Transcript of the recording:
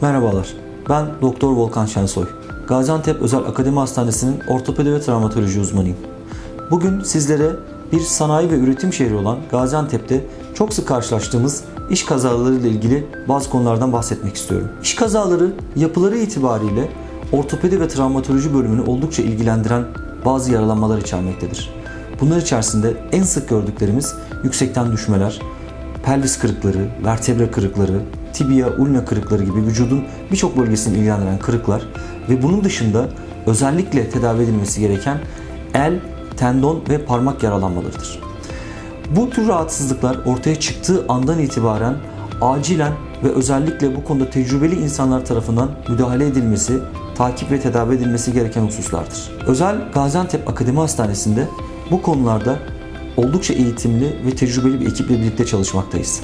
Merhabalar, ben Doktor Volkan Şensoy. Gaziantep Özel Akademi Hastanesi'nin ortopedi ve travmatoloji uzmanıyım. Bugün sizlere bir sanayi ve üretim şehri olan Gaziantep'te çok sık karşılaştığımız iş kazaları ile ilgili bazı konulardan bahsetmek istiyorum. İş kazaları yapıları itibariyle ortopedi ve travmatoloji bölümünü oldukça ilgilendiren bazı yaralanmalar içermektedir. Bunlar içerisinde en sık gördüklerimiz yüksekten düşmeler, pelvis kırıkları, vertebre kırıkları, tibia, ulna kırıkları gibi vücudun birçok bölgesini ilgilendiren kırıklar ve bunun dışında özellikle tedavi edilmesi gereken el, tendon ve parmak yaralanmalarıdır. Bu tür rahatsızlıklar ortaya çıktığı andan itibaren acilen ve özellikle bu konuda tecrübeli insanlar tarafından müdahale edilmesi, takip ve tedavi edilmesi gereken hususlardır. Özel Gaziantep Akademi Hastanesi'nde bu konularda oldukça eğitimli ve tecrübeli bir ekiple birlikte çalışmaktayız.